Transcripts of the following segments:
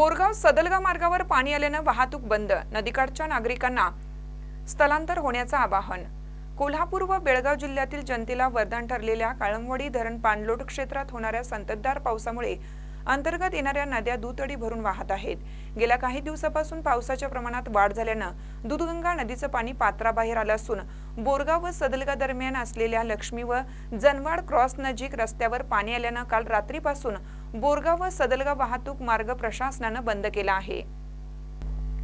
बोरगाव सदलगा मार्गावर पाणी आल्यानं वाहतूक बंद. नदीकाठच्या नागरिकांना स्थलांतर होण्याचं आवाहन. कोल्हापूर व बेळगाव जिल्ह्यातील जनतेला वरदान ठरलेल्या काळमवाडी धरण पाणलोट क्षेत्रात होणाऱ्या संततधार पावसामुळे अंतर्गत येणाऱ्या नद्या दुतडी भरून वाहत आहेत. गेल्या काही दिवसापासून पावसाच्या प्रमाणात वाढ झाल्यानं दूधगंगा नदीचं पाणी पात्राबाहेर आलं असून बोरगाव व सदलगा दरम्यान असलेल्या लक्ष्मी व जनवाड क्रॉस नजीक रस्त्यावर पाणी आल्यानं काल रात्रीपासून बोरगाव व सदलगा वाहतूक मार्ग प्रशासनानं बंद केला आहे.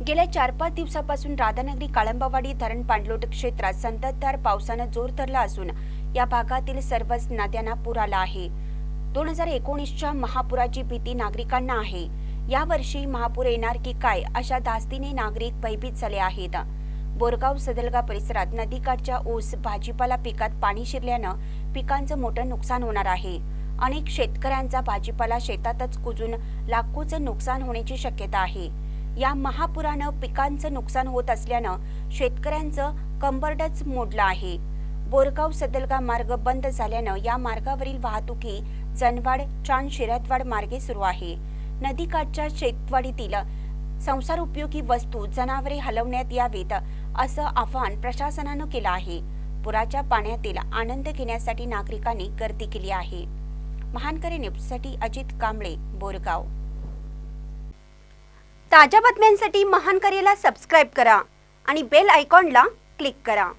गेल्या चार पाच दिवसापासून राधानगरी काळंबावाडी धरण पाणलोट क्षेत्रात संततधार पावसानं जोर धरला असून या भागातील सर्वच नद्यांना पूर आला आहे. दोन हजार एकोणीसच्या महापुराची भीती नागरिकांना आहे. यावर्षी महापूर येणार की काय अशा धास्तीने नागरिक भयभीत झाले आहेत. बोरगाव सदलगा परिसरात नदीकाठच्या ऊस भाजीपाला पिकात पाणी शिरल्यानं पिकांचं मोठं नुकसान होणार आहे. अनेक शेतकऱ्यांचा भाजीपाला शेतातच कुजून लाखोचं नुकसान होण्याची शक्यता आहे. या महापुरानं पिकांचं नुकसान होत असल्यानं शेतकऱ्यांचं कंबरडच मोडलं आहे. बोरगाव सदलगा मार्ग बंद झाल्यानं या मार्गावरील वाहतुकी जनवाड चांद शिरतवाड मार्गे सुरू आहे. नदीकाठच्या शेतवाडीतील संसार उपयोगी वस्तू जनावरे हलवण्यात यावीत असं आवाहन प्रशासनानं केलं आहे. पुराच्या पाण्यातील आनंद घेण्यासाठी नागरिकांनी गर्दी केली आहे. महानकरी न्यूजसाठी अजित कांबळे बोरगाव. ताज्या बातम्यांसाठी महानकरीला सबस्क्राईब करा आणि बेल आयकॉनला क्लिक करा.